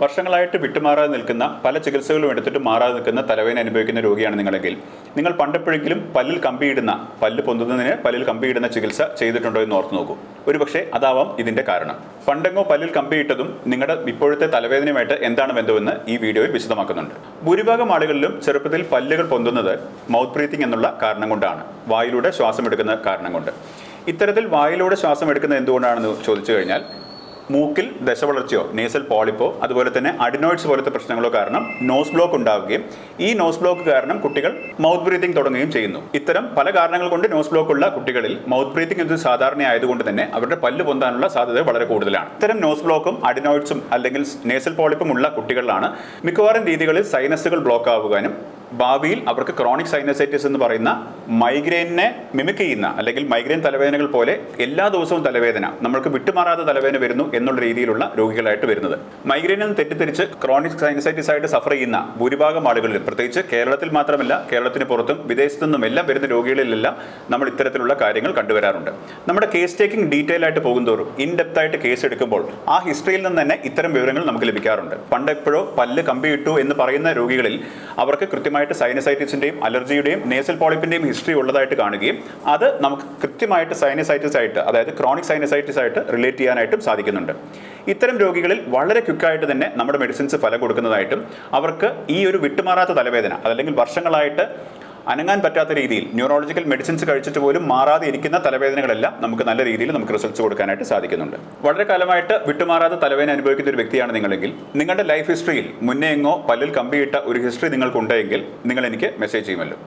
വർഷങ്ങളായിട്ട് വിട്ടുമാറാതെ നിൽക്കുന്ന പല ചികിത്സകളും എടുത്തിട്ട് മാറാതെ നിൽക്കുന്ന തലവേദന അനുഭവിക്കുന്ന രോഗിയാണ് നിങ്ങളെങ്കിൽ നിങ്ങൾ പണ്ടെപ്പോഴെങ്കിലും പല്ലിൽ കമ്പിയിടുന്ന പല്ല് പൊന്തുന്നതിന് പല്ലിൽ കമ്പിയിടുന്ന ചികിത്സ ചെയ്തിട്ടുണ്ടോ എന്ന് ഓർത്ത് നോക്കൂ. ഒരുപക്ഷെ അതാവാം ഇതിന്റെ കാരണം. പണ്ടെങ്ങോ പല്ലിൽ കമ്പിയിട്ടതും നിങ്ങളുടെ ഇപ്പോഴത്തെ തലവേദനയുമായിട്ട് എന്താണ് ബന്ധമെന്ന് ഈ വീഡിയോയിൽ വിശദമാക്കുന്നുണ്ട്. ഭൂരിഭാഗം ആളുകളിലും ചെറുപ്പത്തിൽ പല്ലുകൾ പൊന്തുന്നത് മൗത്ത് ബ്രീത്തിങ് എന്നുള്ള കാരണം കൊണ്ടാണ് വായിലൂടെ ശ്വാസം എടുക്കുന്ന കാരണം കൊണ്ട്. ഇത്തരത്തിൽ വായിലൂടെ ശ്വാസം എടുക്കുന്നത് എന്തുകൊണ്ടാണെന്ന് ചോദിച്ചു കഴിഞ്ഞാൽ മൂക്കിൽ ദശവളർച്ചയോ നേസൽ പോളിപ്പോ അതുപോലെ തന്നെ അഡിനോയിഡ്സ് പോലത്തെ പ്രശ്നങ്ങളോ കാരണം നോസ് ബ്ലോക്ക് ഉണ്ടാവുകയും ഈ നോസ് ബ്ലോക്ക് കാരണം കുട്ടികൾ മൗത്ത് ബ്രീത്തിങ് തുടങ്ങുകയും ചെയ്യുന്നു. ഇത്തരം പല കാരണങ്ങൾ കൊണ്ട് നോസ് ബ്ലോക്ക് ഉള്ള കുട്ടികളിൽ മൗത്ത് ബ്രീത്തിങ് എന്നത് സാധാരണ ആയതുകൊണ്ട് തന്നെ അവരുടെ പല്ല് പൊന്താനുള്ള സാധ്യത വളരെ കൂടുതലാണ്. ഇത്തരം നോസ് ബ്ലോക്കും അഡിനോയിഡ്സും അല്ലെങ്കിൽ നേസൽ പോളിപ്പും ഉള്ള കുട്ടികളിലാണ് മിക്കവാറും രീതികളിൽ സൈനസുകൾ ബ്ലോക്ക് ആവുകാനും ഭാവിയിൽ അവർക്ക് ക്രോണിക് സൈനസൈറ്റിസ് എന്ന് പറയുന്ന മൈഗ്രെയിനെ മിമിക് ചെയ്യുന്ന അല്ലെങ്കിൽ മൈഗ്രെയിൻ തലവേദനകൾ പോലെ എല്ലാ ദിവസവും തലവേദന നമ്മൾക്ക് വിട്ടുമാറാതെ തലവേദന വരുന്നു എന്നുള്ള രീതിയിലുള്ള രോഗികളായിട്ട് വരുന്നത്. മൈഗ്രെയിൻ എന്ന് തെറ്റിദ്ധരിച്ച് ക്രോണിക് സൈനസൈറ്റിസ് ആയിട്ട് സഫർ ചെയ്യുന്ന ഭൂരിഭാഗം ആളുകളിലും പ്രത്യേകിച്ച് കേരളത്തിൽ മാത്രമല്ല കേരളത്തിന് പുറത്തും വിദേശത്തു നിന്നും എല്ലാം വരുന്ന രോഗികളിലെല്ലാം നമ്മൾ ഇത്തരത്തിലുള്ള കാര്യങ്ങൾ കണ്ടുവരാറുണ്ട്. നമ്മുടെ കേസ് ടേക്കിംഗ് ഡീറ്റെയിൽ ആയിട്ട് പോകുന്തോറും ഇൻ ഡെപ്ത് ആയിട്ട് കേസ് എടുക്കുമ്പോൾ ആ ഹിസ്റ്ററിയിൽ നിന്ന് തന്നെ ഇത്തരം വിവരങ്ങൾ നമുക്ക് ലഭിക്കാറുണ്ട്. പണ്ട് എപ്പോഴോ പല്ല് കമ്പിയിട്ടു എന്ന് പറയുന്ന രോഗികളിൽ അവർക്ക് കൃത്യമായിട്ട് സൈനസൈറ്റിസിന്റെയും അലർജിയുടെയും നേസൽ പോളിപ്പിന്റെയും ഹിസ്റ്ററി ഉള്ളതായിട്ട് കാണുകയും അത് നമുക്ക് കൃത്യമായിട്ട് സൈനസൈറ്റിസ് ആയിട്ട് അതായത് ക്രോണിക് സൈനസൈറ്റിസ് ആയിട്ട് റിലേറ്റ് ചെയ്യാനായിട്ടും സാധിക്കുന്നുണ്ട്. ഇത്തരം രോഗികളിൽ വളരെ ക്വിക്കായിട്ട് തന്നെ നമ്മുടെ മെഡിസിൻസ് ഫലം കൊടുക്കുന്നതായിട്ടും അവർക്ക് ഈ ഒരു വിട്ടുമാറാത്ത തലവേദന അതല്ലെങ്കിൽ വർഷങ്ങളായിട്ട് അനങ്ങാൻ പറ്റാത്ത രീതിയിൽ ന്യൂറോളജിക്കൽ മെഡിസിൻസ് കഴിച്ചിട്ട് പോലും മാറാതെ ഇരിക്കുന്ന തലവേദനകളെല്ലാം നമുക്ക് നല്ല രീതിയിൽ നമുക്ക് റിസൾട്ട്സ് കൊടുക്കാനായിട്ട് സാധിക്കുന്നുണ്ട്. വളരെ കാലമായിട്ട് വിട്ടുമാറാതെ തലവേദന അനുഭവിക്കുന്ന ഒരു വ്യക്തിയാണ് നിങ്ങളെങ്കിൽ നിങ്ങളുടെ ലൈഫ് ഹിസ്റ്ററിയിൽ മുന്നേ എങ്ങോ പല്ലിൽ കമ്പിയിട്ട ഒരു ഹിസ്റ്ററി നിങ്ങൾക്കുണ്ടെങ്കിൽ നിങ്ങൾ എനിക്ക് മെസ്സേജ് ചെയ്യുമല്ലോ.